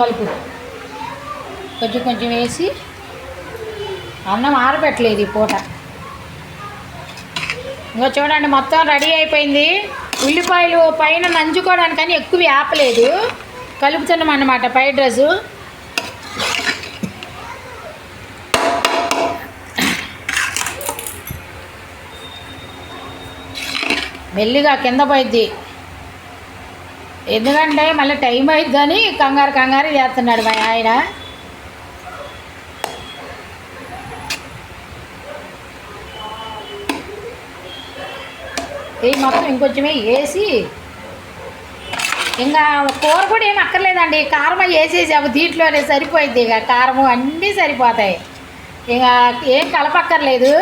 కలుపు. కొంచెం కొంచెం వేసి అన్నం ఆరబెట్టలేదు ఈ పూట. ఇంకా చూడండి మొత్తం రెడీ అయిపోయింది. ఉల్లిపాయలు పైన నంచుకోవడానికని ఎక్కువ ఆపలేదు. కలుపుతున్నాం అన్నమాట ఫ్రైడ్ రైస్. మెల్లిగా కింద పోయిద్ది. ఎందుకంటే మళ్ళీ టైం అయిద్దని కంగారు కంగారు చేస్తున్నాడు మా ఆయన. ఈ మొత్తం ఇంకొంచెమే వేసి ఇంకా కూర కూడా ఏం అక్కర్లేదండి. కారం వేసేసాము దీంట్లోనే సరిపోయింది ఇక. కారము అన్నీ సరిపోతాయి. ఇక ఏం కలపక్కర్లేదు.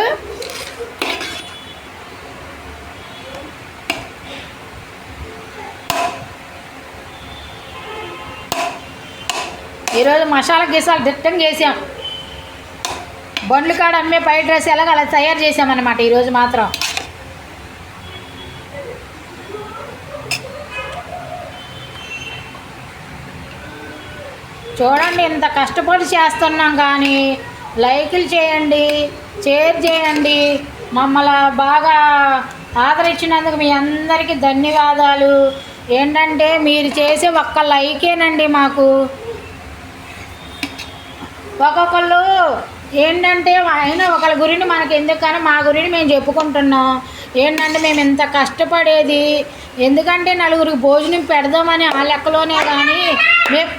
ఈరోజు మసాలా గీసాలు దిట్టం చేసాం బండ్లు కాడ అమ్మే ఫ్రైడ్ రైస్ ఎలాగ అలా తయారు చేసామన్నమాట ఈరోజు మాత్రం. చూడండి ఇంత కష్టపడి చేస్తున్నాం కానీ లైకులు చేయండి షేర్ చేయండి. మమ్మల్ని బాగా ఆదరించినందుకు మీ అందరికీ ధన్యవాదాలు. ఏంటంటే మీరు చేసే ఒక్క లైకేనండి మాకు. ఒక్కొక్కళ్ళు ఏంటంటే ఆయన ఒకళ్ళ గురించి మనకి ఎందుకు కానీ మా గురించి మేము చెప్పుకుంటున్నాం. ఏంటంటే మేము ఇంత కష్టపడేది? ఎందుకంటే నలుగురికి భోజనం పెడదామని ఆ లెక్కలోనే కానీ మేము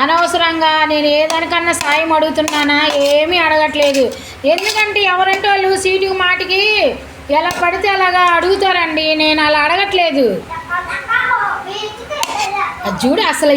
అనవసరంగా నేను ఏదానికన్నా సాయం అడుగుతున్నానా? ఏమీ అడగట్లేదు. ఎందుకంటే ఎవరంటే వాళ్ళు సీటుకి మాటికి ఎలా పడితే అలాగా అడుగుతారండి. నేను అలా అడగట్లేదు. చూడు అసలు